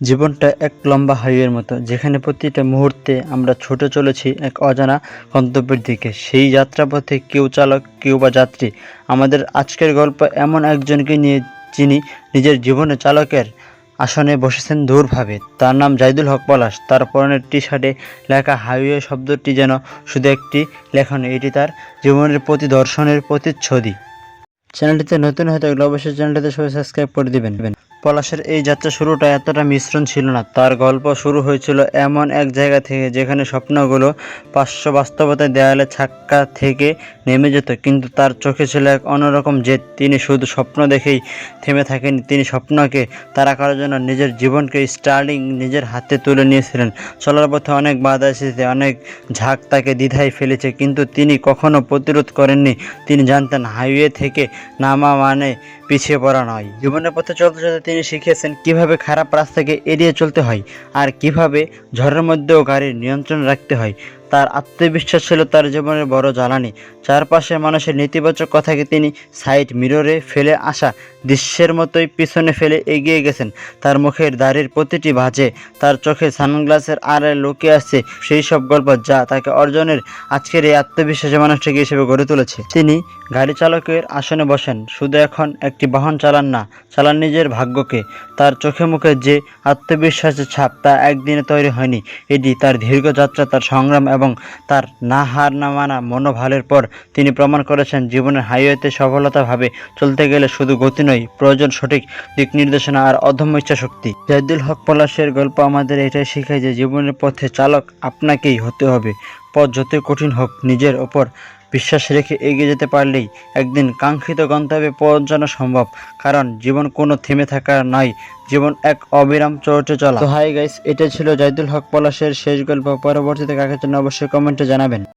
জীবনটা এক লম্বা হাইওয়ের মতো, যেখানে প্রতিটা মুহূর্তে আমরা ছুটে চলেছি এক অজানা গন্তব্যের দিকে। সেই যাত্রাপথে কেউ চালক, কেউ বা যাত্রী। আমাদের আজকের গল্প এমন একজনকে নিয়ে, যিনি নিজের জীবনে চালকের আসনে বসেছেন দূরভাবে। তার নাম জাইদুল হক পলাশ। তার পরনের টি শার্টে লেখা হাইওয়ে শব্দটি যেন শুধু একটি লেখা নয় এটি তার জীবনের প্রতি দর্শনের প্রতিচ্ছবি। চ্যানেলটিতে নতুন হয়ে থাকলে অবশ্যই চ্যানেলটিতে সবাই সাবস্ক্রাইব করে দিবেন। পলাশের এই যাত্রা শুরুটা এতটা মিশ্রণ ছিল না। তার গল্প শুরু হয়েছিল এমন এক জায়গা থেকে যেখানে স্বপ্নগুলো পার্শ্ব বাস্তবতায় দেয়ালে ছাক্কা থেকে নেমে যেত, কিন্তু তার চোখে ছিল এক অন্যরকম জেদ। তিনি শুধু স্বপ্ন দেখেই থেমে থাকেনি তিনি স্বপ্নকে তারা করার জন্য নিজের জীবনকে স্টার্লিং নিজের হাতে তুলে নিয়েছিলেন। চলার পথে অনেক বাধা এসেছে, অনেক ঝাঁক তাকে দ্বিধায় ফেলেছে, কিন্তু তিনি কখনো প্রতিরোধ করেননি। তিনি জানতেন হাইওয়ে থেকে নামা মানে পিছিয়ে পড়া নয়। জীবনের পথে চলতে চলতে তিনি শিখেছেন কীভাবে খারাপ রাস্তাকে এড়িয়ে চলতে হয় আর কীভাবে ঝড়ের মধ্যেও গাড়ির নিয়ন্ত্রণ রাখতে হয়। তার আত্মবিশ্বাস ছিল তার জীবনের বড় জ্বালানি। চারপাশের মানুষের নেতিবাচক কথাকে তিনি সাইড মিররে ফেলে আসা দৃশ্যের মতোই পিছনে ফেলে এগিয়ে গেছেন। তার মুখের দাড়ির প্রতিটি ভাঁজে তার চোখে সানগ্লাসের আড়ে লুকিয়ে আসছে সেই সব গল্প যা তাকে অর্জনের আজকের এই আত্মবিশ্বাসী মানুষটিকে হিসেবে গড়ে তুলেছে। তিনি গাড়ি চালকের আসনে বসেন, শুধু এখন একটি বাহন চালান না, চালান নিজের ভাগ্যকে। তার চোখে মুখে যে আত্মবিশ্বাসের ছাপ তা একদিনে তৈরি হয়নি, এটি তার দীর্ঘ যাত্রা, তার সংগ্রাম এবং তার না হার না মানা মনোভালের পর তিনি প্রমাণ করেছেন জীবনের হাইওয়েতে সফলতাভাবে চলতে গেলে শুধু গতি নয়, প্রয়োজন সঠিক দিক নির্দেশনা আর অধম ইচ্ছা শক্তি জাহিদুল হক পলাশের গল্প আমাদের এটাই শেখায় যে জীবনের পথে চালক আপনাকেই হতে হবে, পথ যতই কঠিন হোক নিজের ওপর বিশ্বাস রেখে এগিয়ে যেতে পারলেই একদিন কাঙ্ক্ষিত গন্তব্যে পৌঁছানো সম্ভব। কারণ জীবন কোনো থেমে থাকার নয়, জীবন এক অবিরাম চলতে চলা। তো হাই গাইস এটা ছিল জাইদুল হক পলাশের শেষ গল্প। পরবর্তীতে কাকের জন্য অবশ্যই কমেন্টে জানাবেন।